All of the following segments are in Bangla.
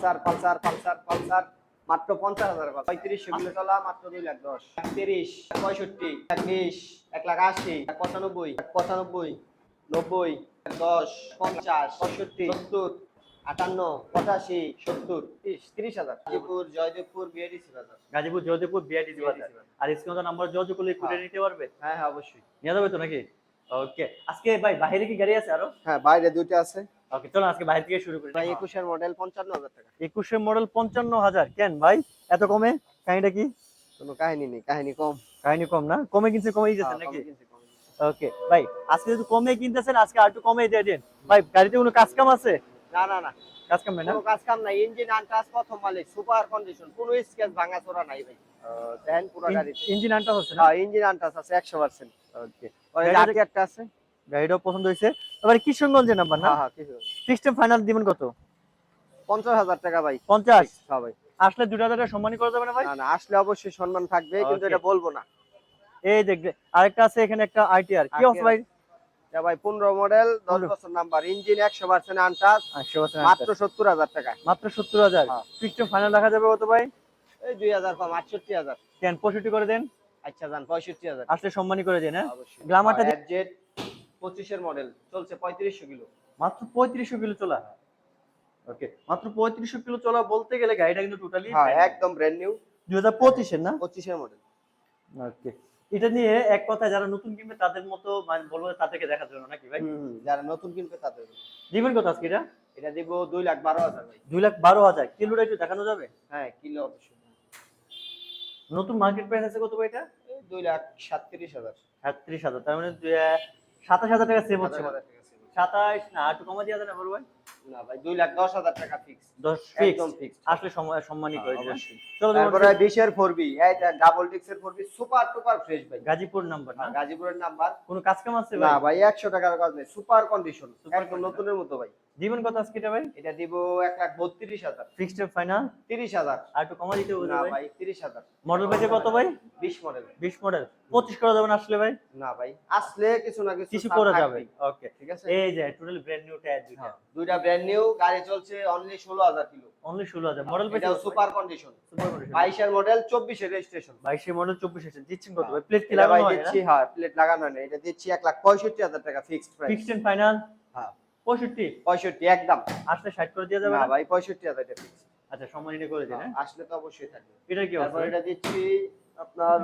পালসার পালসার পালসার পালসার মাত্র পঞ্চাশ হাজার টাকা পঁয়ত্রিশশো কিলো চলা মাত্র দুই লাখ দশ। এক তিরিশ পঁয়ষট্টি এক বিশ এক লাখ আশি এক পঁচানব্বই এক পঁচানব্বই নব্বই এক দশ পঞ্চাশ পঁয়ষট্টি সত্তর আটান্ন পঁচাশি সত্তর তিরিশ তিরিশ হাজার। গাজীপুর জয়দেবপুর বিএডিসি বাজার গাজীপুর জয়দেবপুর বিআইটিসি বাজার আর স্ক্রিনে নাম্বার যোগাযোগ করলে কুটে হ্যাঁ। নিতে পারবে? হ্যাঁ হ্যাঁ অবশ্যই। নিয়ে যাবে তো নাকি? ওকে আজকে ভাই বাইরে কি গাড়ি আছে আরও? হ্যাঁ বাইরে দুইটা আছে। ওকে চলো আজকে বাইরে থেকে শুরু করি। ভাই একুশের মডেল পঞ্চান্ন হাজার টাকা। একুশের মডেল পঞ্চান্ন হাজার। কেন ভাই? এত কমে? কাহিনীটা কি? কোনো কাহিনী নেই কাহিনী কম। কাহিনী কম না? কমে কিনছে কমেই যাচ্ছে হ্যাঁ, নাকি। ওকে ভাই আজকে যদি কমে কিনতেছেন আজকে আর একটু কমে দিয়ে দিন। ভাই গাড়িতে কোনো কাজ কাম আছে? না না না। কাজ কাম না? কোনো কাজ কাম নাই। ইঞ্জিন আনটাস প্রথম মালিক সুপার কন্ডিশন কোনো স্কেচ ভাঙা চোরা নাই ভাই। দেখেন পুরো গাড়িতে। ইঞ্জিন আনটা হচ্ছে না? হ্যাঁ ইঞ্জিন আনটাস আছে একশো পার্সেন্ট ওকে ওই গাড়িটা- একটা আছে। গাড়িটাও পছন্দ হয়েছে। এবার কিশোরগঞ্জের নাম্বার না? হ্যাঁ হ্যাঁ কিছু সিস্টেম ফাইনাল দিবেন কত? পঞ্চাশ হাজার টাকা ভাই। পঞ্চাশ? হ্যাঁ ভাই। আসলে দুটো হাজার টাকা সম্মানই করা যাবে না ভাই? না না আসলে অবশ্যই সম্মান থাকবে কিন্তু এটা বলব না। এই দেখবে আরেকটা আছে এখানে একটা আইটিআর কি অবস্থা ভাই? ভাই পনেরো মডেল দশ। বছর নাম্বার ইঞ্জিন একশো পার্সেন্ট আনটাস মাত্র সত্তর হাজার টাকা মাত্র সত্তর হাজার। সিস্টেম ফাইনাল রাখা যাবে কত ভাই? এই দুই হাজার কম আটষট্টি হাজার। কেন পঁয়ষট্টি করে দেন। আচ্ছা যান পঁয়ষট্টি হাজার। আসলে সম্মানই করে দেন হ্যাঁ? দি- জেড পঁচিশের মডেল চলছে পঁয়ত্রিশশো কিলো। মাত্র পঁয়ত্রিশশো কিলো চলা ওকে মাত্র পঁয়ত্রিশশো কিলো চলা বলতে গেলে গাড়িটা কিন্তু টোটালি হ্যাঁ একদম ব্র্যান্ড নিউ দুই হাজার পঁচিশের না? পঁচিশের মডেল ওকে এটা নিয়ে এক কথা যারা নতুন কিনবে তাদের মতো মানে বলব তাদেরকে দেখার জন্য নাকি ভাই? যারা নতুন কিনবে তাদের। দিবেন কত আজকে এটা? এটা দিব দুই লাখ বারো হাজার ভাই। দুই লাখ বারো হাজার। কিলোটা একটু দেখানো যাবে? হ্যাঁ কিলো অবশ্যই। নতুন মার্কেট প্রাইস আছে কত ভাই এটা? দুই লাখ সাতত্রিশ হাজার। সাতত্রিশ হাজার তার মানে সাতাশ হাজার টাকা সেভ হচ্ছে। সাতাশ না একটু কমা দিয়ে দেন বড় ভাই? না ভাই দুই লাখ দশ হাজার টাকা ফিক্স দশ একদম ফিক্স আসলে সময় সম্মানই করে দিবেন অবশ্যই। চলো তারপরে বিশের four B. Double ডিক্সের four B super duper fresh ভাই। গাজীপুর নাম্বার না? গাজীপুরের নাম্বার কোনো কাজ কাম আছে না ভাই? একশো টাকার কাজ নেই। সুপার কন্ডিশন একদম নতুনের মতো ভাই। দিবেন কত আজকে ভাই? এটা দিব এক লাখ বত্রিশ হাজার। ফিক্সড ফাইনাল তিরিশ হাজার। আর একটু কমা দিতে হবে না ভাই। তিরিশ হাজার। মডেল কত ভাই? বিশ মডেল বিশ মডেল পঁচিশ করা যাবে না আসলে ভাই? না ভাই আসলে কিছু না কিছু কিছু করা যাবে ওকে ঠিক আছে? এই যে টোটাল ব্র্যান্ড নিউ টায়ার দুইটা। হ্যাঁ, দুইটা ব্র্যান্ড নিউ গাড়ি চলছে অনলি ষোলো হাজার কিলো। অনলি ষোলো হাজার মডেল পেজে সুপার কন্ডিশন সুপার কন্ডিশন বাইশের মডেল চব্বিশের রেজিস্ট্রেশন বাইশে মডেল চব্বিশ এসে দিচ্ছেন কত ভাই? প্লেট কি লাগানো হয় দিচ্ছি হ্যাঁ প্লেট লাগানো নেই এটা দিচ্ছি এক লাখ পঁয়ষট্টি হাজার টাকা fixed price fixed and final হ্যাঁ। পঁয়ষট্টি? পঁয়ষট্টি একদম। আসলে ষাট করে দিয়ে যাবে না ভাই পঁয়ষট্টি হাজার টাকা ফিক্স আচ্ছা সম্মান এটা করে দিন হ্যাঁ আসলে তো অবশ্যই থাকবে। এটা কি তারপর এটা দিচ্ছি আপনার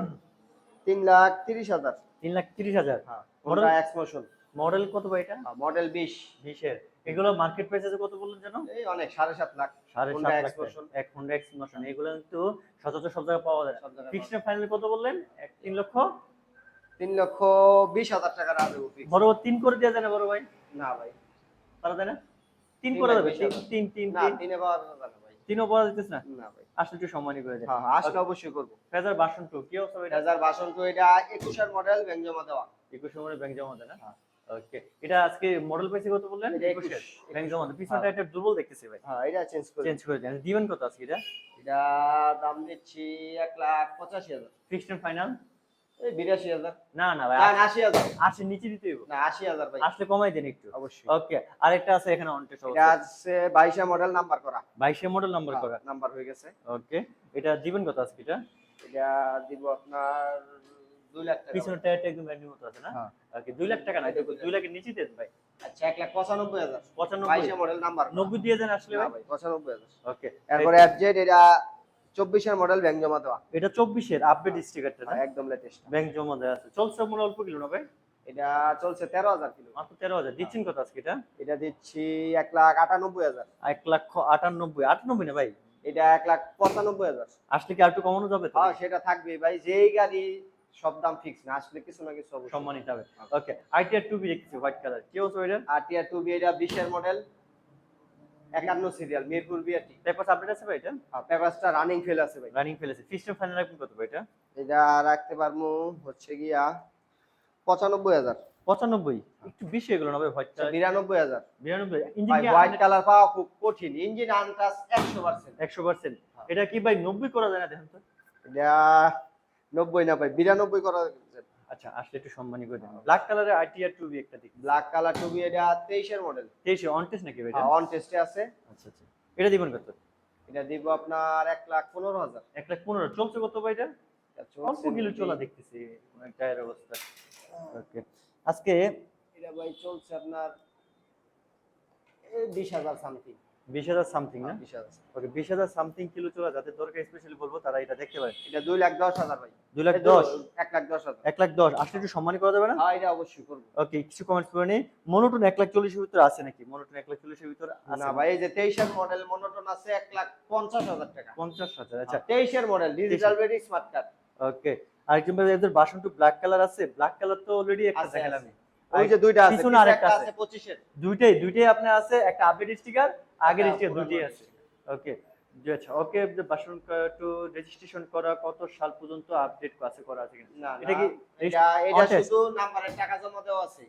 তিন লাখ তিরিশ হাজার। তিন লাখ তিরিশ হাজার। হ্যাঁ Model? এক্সমোশন মডেল কত ভাই এটা? মডেল বিশ। বিশের। এগুলো মার্কেট প্রাইস আছে কত বললেন যেন? এই অনেক সাড়ে সাত লাখ। সাড়ে সাত লাখ। এক হোন্ডা এক্সপ্লোশন এগুলো কিন্তু সচরাচর সব জায়গায় পাওয়া যায় ফিক্সড ফাইনাল কত বললেন? এক তিন লক্ষ? তিন লক্ষ বিশ হাজার টাকা রাখা দেবো বড় তিন করে দেওয়া যায় না বড় ভাই? না ভাই। পারা যায় না? তিন করে দেবে। তিন তিন তিন। তিনে পাওয়া যাবে না তিনও পাওয়া যেতেছে না? না ভাই। আসলে একটু সম্মানই করে দেন। হ্যাঁ হ্যাঁ আসলে অবশ্যই করব। ফেজার বাসন টু কি অবস্থা ভাই এটা? বাসন তো এটা একুশের মডেল ব্যাংক জমা দেওয়া। একুশ নম্বরে ব্যাংক জমা দেয় না? ওকে এটা আজকে মডেল পাইছে কত বললেন? 21 ব্যাংক জমা পিছনটা হ্যাঁ। একটা দুর্বল দেখতেছি ভাই। হ্যাঁ এটা চেঞ্জ করে চেঞ্জ করে দেন। দিবেন কত আজকে এটা? এটা দাম দিচ্ছি এক লাখ পঁচাশি হাজার। ফিক্সড ফাইনাল বিরাশি হাজার। না না ভাই আশি হাজার। আশি নিচে দিতে না আশি হাজার ভাই। আসলে কমাই দেন একটু। অবশ্যই। ওকে আরেকটা আছে এখানে অনটেস এটা আছে বাইশে মডেল নাম্বার করা। বাইশে মডেল নাম্বার করা। নাম্বার হয়ে গেছে। ওকে এটা দিবেন কত আজকে এটা? এটা দিব আপনার দুই লাখ টাকা। পিছনের টায়ারটা একদম ব্যান্ড মতো আছে না? হ্যাঁ। ওকে দুই লাখ টাকা না দুই লাখের নিচে দেন ভাই। আচ্ছা এক লাখ পঁচানব্বই হাজার। পঁচানব্বই। মডেল নাম্বার নব্বই দিয়ে দেন আসলে ভাই? পঁচানব্বই হাজার। ওকে এরপরে এফজেড এটা চব্বিশের মডেল ব্যাংক জমা দেওয়া। এটা চব্বিশের আপডেট স্টিকারটা না? হ্যাঁ, একদম লেটেস্ট ব্যাংক জমা দেওয়া আছে। চলছে হয় অল্প কিলো না ভাই? এটা চলছে তেরো হাজার কিলো। মাত্র তেরো হাজার। দিচ্ছেন কত আজকে এটা? এটা দিচ্ছি এক লাখ আটানব্বই হাজার। এক লক্ষ আটানব্বই। আটানব্বই না ভাই? এটা এক লাখ পঁচানব্বই হাজার। আসলে কি আর একটু কমানো যাবে হ্যাঁ সেটা থাকবে ভাই। যেই গাড়ি সব দাম ফিক্স না আসলে কিছু না কিছু। সম্মানিত হবে। ওকে আইটিআর টু বি দেখতেছি হোয়াইট কালার কি অবস্থা এটা? আর টিয়ার টু বি এটা বিশের মডেল একান্ন serial Mirpur BRT. Paper update আছে ভাই এটা? পেপারসটা রানিং ফেল আছে ভাই। রানিং ফেলেছে ফিস্ট ফাইনাল রাখবেন কত ভাই এটা? এটা রাখতে পারব হচ্ছে গিয়া পঁচানব্বই হাজার। পঁচানব্বই? একটু বেশি এগুলো না ভাই হোয়াইট কালার বিরানব্বই হাজার। ভাই ইঞ্জিন হোয়াইট কালার পাওয়া খুব কঠিন। ইঞ্জিন আনটাস একশো পার্সেন্ট একশো পার্সেন্ট এটা কি ভাই নব্বই করা যায় না দেখেন তো? এটা নব্বই না ভাই বিরানব্বই করা আচ্ছা আসলে একটু সম্মানী করে দেন। ব্ল্যাক কালারের আইটিআর টু বি একটা দেখি। ব্ল্যাক কালার টু বি এটা তেইশের মডেল তেইশে অন টেস্ট নাকি এটা অন টেস্টে আছে। আচ্ছা আচ্ছা। এটা দিবেন কত? এটা দিব আপনার এক লাখ পনেরো হাজার। এক লাখ পনেরো। চলছে কত ভাই এটা অল্প কিলো চলা দেখতেছি টায়ার অবস্থা। ওকে। আজকে এটা ভাই চলছে আপনার বিশ হাজার সামথিং বিশ হাজার সামথিং না? বিশ হাজার। ওকে বিশ হাজার সামথিং কিলো চলা যাদের দরকার স্পেশালি বলব তারা এটা দেখতে পারে এটা দুই লাখ দশ হাজার ভাই। দুই লাখ দশ? এক লাখ দশ হাজার। এক লাখ দশ। আসলে একটু করা যাবে না? হ্যাঁ এটা অবশ্যই করব। ওকে কিছু কমেন্টস করে নিই। মনোটন এক লাখ চল্লিশের ভিতরে আছে নাকি? মনোটন এক লাখ চল্লিশের ভিতরে আছে না ভাই এই যে তেইশের মডেল মনোটন আছে এক লাখ পঞ্চাশ হাজার টাকা। পঞ্চাশ হাজার আচ্ছা। তেইশের model digital smart card okay আরেকজন ভাই এদের বাসন টু ব্ল্যাক কালার আছে। ব্ল্যাক কালার তো অলরেডি একটা দেখালাম। ওই যে দুইটা আছে পিছনে আরেকটা একটা আছে। 25 এর দুইটাই দুইটাই আপনার আছে একটা আপডেট স্টিকার আগের স্টিকার পুরানো দুইটাই আছে। ওকে আচ্ছা। ওকে বাসন টু রেজিস্ট্রেশন করা কত সাল পর্যন্ত আপডেট আছে করা আছে না এটা কি এটা এটা শুধু নাম্বারের টাকা জমা দেওয়া আছে।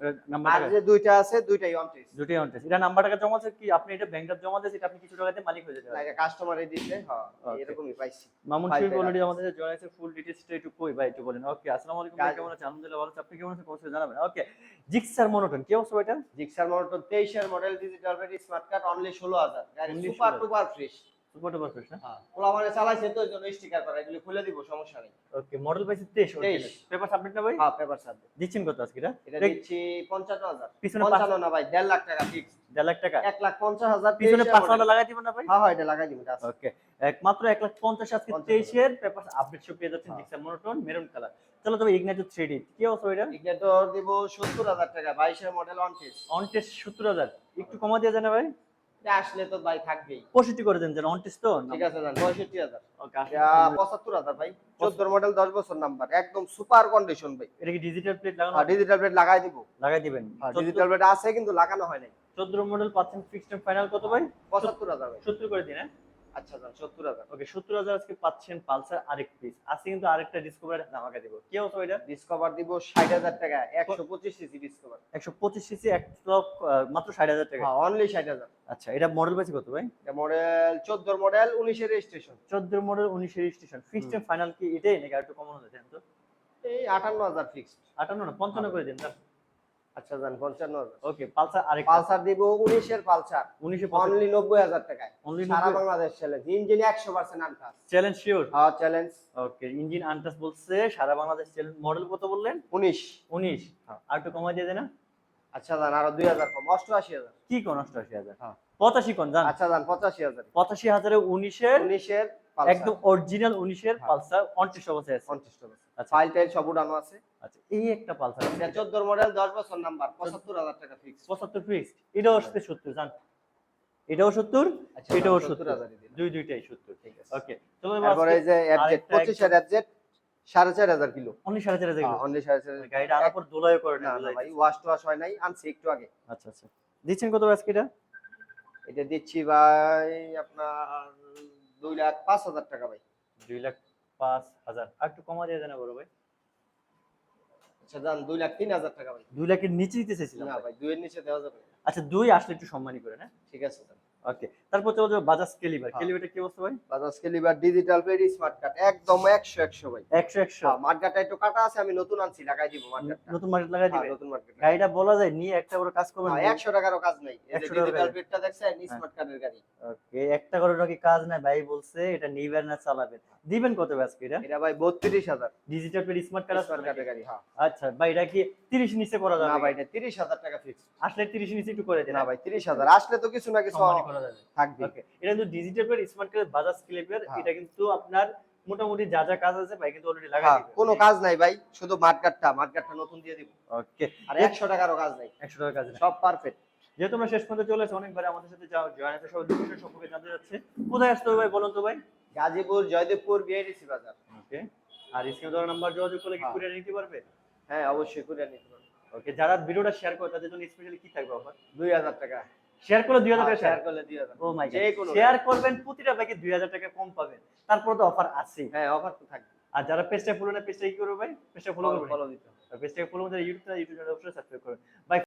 আর যে দুইটা আছে দুইটাই অন টেস্ট দুইটাই অন এটা নাম্বার টাকা জমা আছে কি? আপনি এটা ব্যাংক জমা দিয়েছেন এটা আপনি কিছু টাকাতে মালিক হয়ে যেতে না এটা কাস্টমারে দিছে হ্যাঁ এরকমই পাইছি। মামুন Five অলরেডি আমাদের জয়েন আছে ফুল ডিটেইলসটা একটু কই ভাই একটু বলেন। ওকে আসসালামু আলাইকুম ভাই কেমন আছেন? আলহামদুলিল্লাহ ভালো আছি। আপনি কেমন আছেন? অবশ্যই জানাবেন। ওকে জিক্সার মনোটন কি অবস্থা এটা জিক্সার মডেল তেইশের model digital smart card only ষোলো হাজার। গাড়ি Only super duper fresh super duper না? ওলা মানে চালাইছে তো ওই স্টিকার করা এগুলো খুলে দিব সমস্যা নেই। ওকে মডেল পাইছে 23 23 পেপার সাবমিট না ভাই? হ্যাঁ পেপার সাথে দিচ্ছেন কত আজকে এটা? এটা দিচ্ছি পঞ্চান্ন হাজার। পিছনে পাঁচ পঞ্চান্ন না ভাই দেড় লাখ টাকা ফিক্স দেড় লাখ টাকা? এক লাখ পঞ্চাশ হাজার পিছনে 23 এর পাঁচ model। লাখ লাগাই দিবেন না ভাই? হ্যাঁ হ্যাঁ এটা লাগাই দিব ওকে একমাত্র এক লাখ পঞ্চাশ আজকে 55 তেইশের পেপার আপডেট শো পেয়ে যাচ্ছেন হ্যাঁ। মনোটন মেরুন কালার চলো তবে ইগনাইট থ্রি ডি কি অবস্থা এটা দিব সত্তর হাজার টাকা বাইশের model on test on test সত্তর হাজার। একটু কমা দিয়ে যায় না ভাই? আসলে তো ভাই থাকবেই। পঁয়ষট্টি করে দেন যেন অন তো? ঠিক আছে জান পঁয়ষট্টি হাজার। ওকে এটা পঁচাত্তর হাজার ভাই। চোদ্দোর মডেল দশ বছর নাম্বার একদম সুপার কন্ডিশন ভাই। এটা কি ডিজিটাল প্লেট লাগানো? ডিজিটাল প্লেট লাগাই দিব। লাগাই দিবেন। ডিজিটাল প্লেট আছে কিন্তু লাগানো হয় নাই। চোদ্দ মডেল পাচ্ছেন ফিক্সড ফাইনাল কত ভাই? পঁচাত্তর হাজার ভাই। সত্তর করে দিন হ্যাঁ? আচ্ছা জান সত্তর হাজার। ওকে সত্তর হাজার আজকে পাচ্ছেন পালসার আরেক পিস আজকে কিন্তু আরেকটা ডিসকভার ধামাকা দিব। কি অবস্থা এটা? ডিসকভার দিব ষাট হাজার টাকা একশো পঁচিশ সিসি ডিসকভার একশো পঁচিশ সিসি এক লক্ষ মাত্র ষাট হাজার টাকা। হ্যাঁ অনলি ষাট হাজার। আচ্ছা এটা মডেল পাইছে কত ভাই? এটা মডেল চোদ্দোর মডেল উনিশের রেজিস্ট্রেশন মডেল উনিশের রেজিস্ট্রেশন ফিক্সড ফাইনাল কি এটাই নাকি আর একটু কমানো হয়েছে তো? এই আটান্ন হাজার ফিক্সড আটান্ন না পঞ্চান্ন করে দিন আচ্ছা জান পঞ্চান্ন হাজার। ওকে পালসার আরেক পালসার দিব উনিশের পালসার। উনিশে অনলি নব্বই হাজার টাকায়। অনলি সারা বাংলাদেশ চ্যালেঞ্জ ইঞ্জিন একশো পার্সেন্ট আনটাস। চ্যালেঞ্জ শিওর হ্যাঁ চ্যালেঞ্জ ওকে ইঞ্জিন আনটাস বলছে সারা বাংলাদেশ চ্যালেঞ্জ মডেল কত বললেন? উনিশ। উনিশ। হ্যাঁ। আর একটু কমা দিয়ে দেন না আচ্ছা জান আরও দুই হাজার কম। অষ্টআশি হাজার। কি কোন অষ্টআশি হাজার? হ্যাঁ। পঁচাশি কোন জান? আচ্ছা জান পঁচাশি হাজার। পঁচাশি হাজারে উনিশের উনিশের একদম অরিজিনাল উনিশের হ্যাঁ। পালসার। অনত্রিশ অবস্থায় আছে। পঞ্চাশ টাকা আচ্ছা ফাইল টাইল সব আছে। আচ্ছা এই একটা পালসার এটা চোদ্দোর মডেল দশ বছর নাম্বার পঁচাত্তর হাজার টাকা ফিক্স পঁচাত্তর ফিক্স এটাও আসছে সত্তর জান। এটাও সত্তর আচ্ছা এটাও দুই দুইটাই সত্তর। ঠিক আছে। ওকে চলো এবার তারপরে এই যে অ্যাবজেট আরেকটা পঁচিশের অ্যাবজেট সাড়ে চার হাজার কিলো। অনলি সাড়ে চার হাজার কিলো। অনলি সাড়ে চার হাজার গাড়িটা আনার পর করে না ভাই ওয়াশ টোয়াশ হয় নাই আনছি একটু আগে। আচ্ছা আচ্ছা। দিচ্ছেন কত আজকে এটা? এটা দিচ্ছি ভাই আপনার দুই লাখ পাঁচ হাজার টাকা ভাই। দুই লাখ পাঁচ হাজার। আর একটু কমা বড় ভাই। আচ্ছা দুই লাখ তিন হাজার টাকা ভাই। দুই লাখের নিচে দিতে চাইছিলাম না ভাই। দুইয়ের নিচে দেওয়া যাবে আচ্ছা দুই আসলে একটু সম্মানী করে না? ঠিক আছে ওকে তারপর চলো যাব বাজাজ কেলিভার হ্যাঁ। কি অবস্থা ভাই? Bajaj Caliber digital very smart card একদম একশো একশো ভাই। একশো একশো। হ্যাঁ মার্কেটটা একটু কাটা আছে আমি নতুন আনছি লাগাই দিব মার্কেটটা নতুন মার্কেট লাগাই দিবে? নতুন মার্কেট গাড়িটা বলা যায় নিয়ে একটা করে কাজ করবেন একশো টাকারও কাজ নাই। এই যে ডিজিটাল। প্লেটটা দেখছেন হ্যাঁ। স্মার্ট কার্ডের গাড়ি। ওকে একটা করে নাকি কাজ নাই ভাই বলছে এটা নিবেন না চালাবেন দিবেন কত আজকে এটা? এটা ভাই বত্রিশ হাজার। Digital paid smart card smart কার্ডের গাড়ি হ্যাঁ। আচ্ছা ভাই এটা কি 30 নিচে করা যাবে? না ভাই এটা তিরিশ হাজার টাকা ফিক্স আসলে 30 নিচে একটু করে দেন। না ভাই তিরিশ হাজার। আসলে তো কিছু না কিছু করা যাবে। থাকবে। এটা কিন্তু digital paid smart card Bajaj ক্লিপের হ্যাঁ। এটা কিন্তু আপনার মোটামুটি যা যা কাজ আছে ভাই কিন্তু অলরেডি লাগাই হ্যাঁ দিবে। কোনো কাজ নাই ভাই শুধু মার্কেটটা মার্কেটটা নতুন দিয়ে দিব। ওকে আর একশো টাকারও কাজ নাই। 100 টাকা কাজ না সব পারফেক্ট যেহেতু আমরা শেষ পর্যন্ত চলে এসেছি অনেকবার আমাদের সাথে জয়েন আছে সব লোকেশন সম্পর্কে জানতে যাচ্ছে কোথায় আসতে হবে ভাই বলুন তো ভাই? গাজীপুর জয়দেবপুর বিআইডিসি বাজার। ওকে আর স্ক্রিনে দেওয়া নাম্বার যোগাযোগ করলে কি হ্যাঁ। কুরিয়ার নিতে পারবে? হ্যাঁ অবশ্যই নিতে পারবেন ওকে যারা ভিডিওটা শেয়ার করে তাদের জন্য স্পেশালি কি থাকবে অফার দুই হাজার টাকা। শেয়ার করলে 2000 টাকা শেয়ার করলে দুই হাজার। ও মাই শেয়ার করবেন প্রতিটা ব্যাগে 2000 টাকা কম পাবেন। তারপর তো অফার আছে। হ্যাঁ অফার তো থাকবে। আর যারা পেজটা ফলো না পেজটা কি করবে ভাই? পেজটা ফলো করবে। ফলো দিতে হবে। পেজটাকে ফলো করে ইউটিউব ইউটিউব অবশ্যই সাবস্ক্রাইব করবেন